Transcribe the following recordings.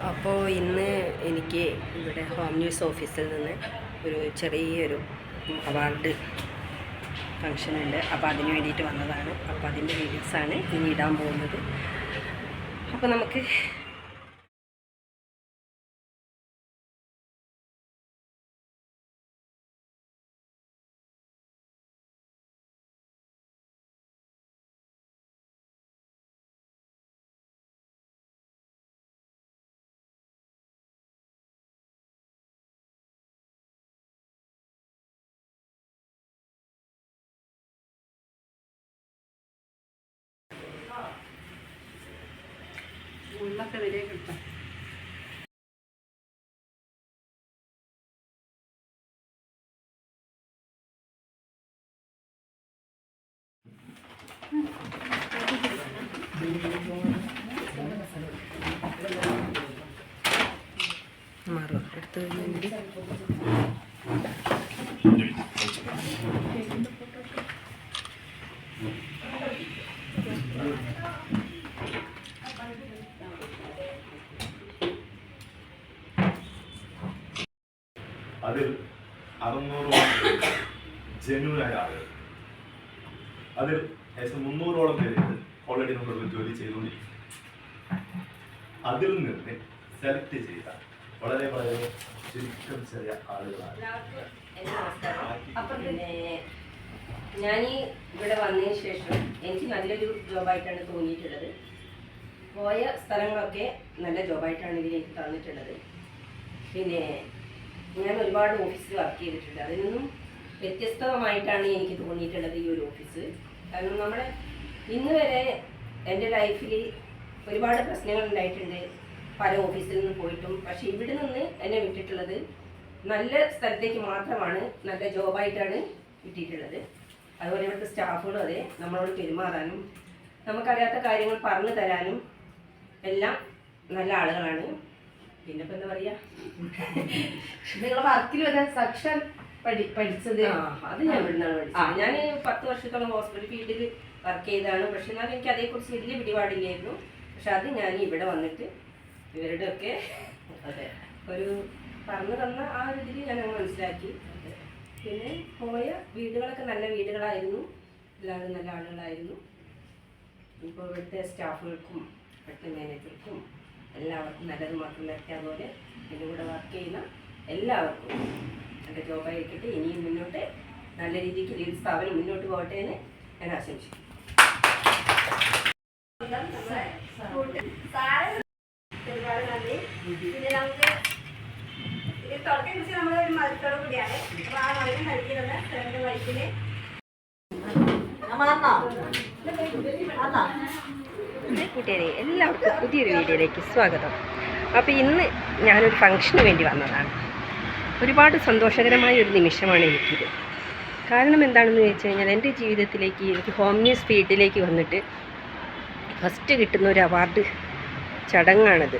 അപ്പോൾ ഇന്ന് എനിക്ക് ഇവിടെ ഹോം ന്യൂസ് ഓഫീസിൽ നിന്ന് ഒരു ചെറിയൊരു അവാർഡ് ഫങ്ഷൻ ഉണ്ട് അപ്പോൾ അതിന് വേണ്ടിയിട്ട് വന്നതാണ്. അപ്പോൾ അതിന്റെ വീഡിയോസാണ് ഇനി ഇടാൻ പോകുന്നത്. അപ്പോൾ നമുക്ക് ഉള്ളൊക്കെ വരെ കിട്ടാം. മാറും. അടുത്ത് കഴിഞ്ഞെങ്കിൽ അതിൽ അറുന്നൂറോളം ജനുവനായ ആളുകൾ. അതിൽ ഏകദേശം മുന്നൂറോളം പേര് ഓൾറെഡി നമ്മളിവിടെ ജോലി ചെയ്തുകൊണ്ടിരിക്കും അതിൽ നിന്ന് സെലക്ട് ചെയ്ത വളരെ വളരെ ചുരുക്കം ചെറിയ ആളുകളാണ്. ഞാൻ ഇവിടെ വന്നതിന് ശേഷം എനിക്ക് നല്ലൊരു ജോബായിട്ടാണ് തോന്നിയിട്ടുള്ളത്. പോയ സ്ഥലങ്ങളൊക്കെ നല്ല ജോബായിട്ടാണ് ഇതിൽ എനിക്ക് തന്നിട്ടുള്ളത്. പിന്നെ ഞാൻ ഒരുപാട് ഓഫീസിൽ വർക്ക് ചെയ്തിട്ടുണ്ട്. അതിൽ നിന്നും വ്യത്യസ്തമായിട്ടാണ് എനിക്ക് തോന്നിയിട്ടുള്ളത് ഈ ഒരു ഓഫീസ് കാരണം നമ്മുടെ ഇന്ന് വരെ എന്റെ ലൈഫിൽ ഒരുപാട് പ്രശ്നങ്ങൾ ഉണ്ടായിട്ടുണ്ട്. പല ഓഫീസിൽ നിന്ന് പോയിട്ടും. പക്ഷേ ഇവിടെ നിന്ന് എന്നെ വിട്ടിട്ടുള്ളത് നല്ല സ്ഥലത്തേക്ക് മാത്രമാണ് നല്ല ജോബായിട്ടാണ് കിട്ടിയിട്ടുള്ളത്. അതുപോലെ ഇവിടുത്തെ സ്റ്റാഫുകളും അതെ നമ്മളോട് പെരുമാറാനും നമുക്കറിയാത്ത കാര്യങ്ങൾ പറഞ്ഞു തരാനും എല്ലാം നല്ല ആളുകളാണ്. പിന്നെ ഇപ്പൊ എന്താ പറയാ? നിങ്ങൾ വർക്കിൽ വരെ സെക്ഷൻ പഠി പഠിച്ചത്? അത് ഞാൻ ഇവിടുന്നാണ് പഠിച്ചത്. ഞാൻ പത്ത് വർഷത്തോളം ഹോസ്പിറ്റൽ ഫീൽഡിൽ വർക്ക് ചെയ്താണ് പക്ഷെ എന്നാലും എനിക്ക് അതേക്കുറിച്ച് വലിയ പിടിപാടില്ലായിരുന്നു. പക്ഷെ അത് ഞാൻ ഇവിടെ വന്നിട്ട് ഇവരുടെ ഒക്കെ അതെ ഒരു പറഞ്ഞു തന്ന ആ ഒരു ഇതിൽ ഞാൻ അങ്ങ് മനസ്സിലാക്കി. പിന്നെ പോയ വീടുകളൊക്കെ നല്ല വീടുകളായിരുന്നു. എല്ലാവരും നല്ല ആളുകളായിരുന്നു. ഇപ്പോൾ ഇവിടുത്തെ സ്റ്റാഫുകൾക്കും ഇവിടുത്തെ മാനേജർക്കും എല്ലാവർക്കും നല്ലത് മാത്രമല്ല അതുപോലെ എന്റെ കൂടെ വർക്ക് ചെയ്യുന്ന എല്ലാവർക്കും എന്റെ ജോബ് ആയിക്കട്ടെ ഇനിയും മുന്നോട്ട് നല്ല രീതിക്ക് ഈ ഒരു സ്ഥാപനം മുന്നോട്ട് പോകട്ടെ എന്ന് ഞാൻ ആശംസിക്കുന്നു. ഒരുപാട് നന്ദി പിന്നെ നമുക്ക് തുടക്കം കുറിച്ച് നമ്മൾ ഒരു മതത്തോടു കൂടിയാണ്. അപ്പൊ ആ മതം നൽകിയിരുന്ന എന്റെ വൈഫിന് കൂട്ടുകാരെ എല്ലാവർക്കും പുതിയൊരു വീഡിയോയിലേക്ക് സ്വാഗതം. അപ്പോൾ ഇന്ന് ഞാനൊരു ഫംഗ്ഷന് വേണ്ടി വന്നതാണ്. ഒരുപാട് സന്തോഷകരമായ ഒരു നിമിഷമാണ് എനിക്കിത്. കാരണം എന്താണെന്ന് വെച്ച് കഴിഞ്ഞാൽ എന്റെ ജീവിതത്തിലേക്ക് എനിക്ക് ഹോം ന്യൂസ് ഫീൽഡിലേക്ക് വന്നിട്ട് ഫസ്റ്റ് കിട്ടുന്ന ഒരു അവാർഡ് ചടങ്ങാണത്.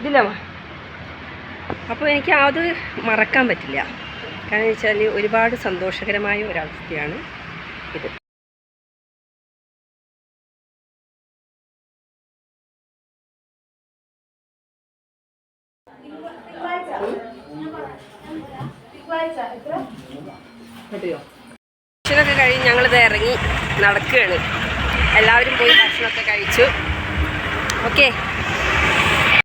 ഇതിലാ. അപ്പോൾ എനിക്ക് അത് മറക്കാൻ പറ്റില്ല. കാരണം വെച്ചാൽ ഒരുപാട് സന്തോഷകരമായ ഒരവസ്ഥയാണ് ഇത്. ഭക്ഷണമൊക്കെ കഴിഞ്ഞ് ഞങ്ങളിത് ഇറങ്ങി നടക്കുകയാണ്. എല്ലാവരും പോയി ഭക്ഷണമൊക്കെ കഴിച്ചു. ഓക്കെ.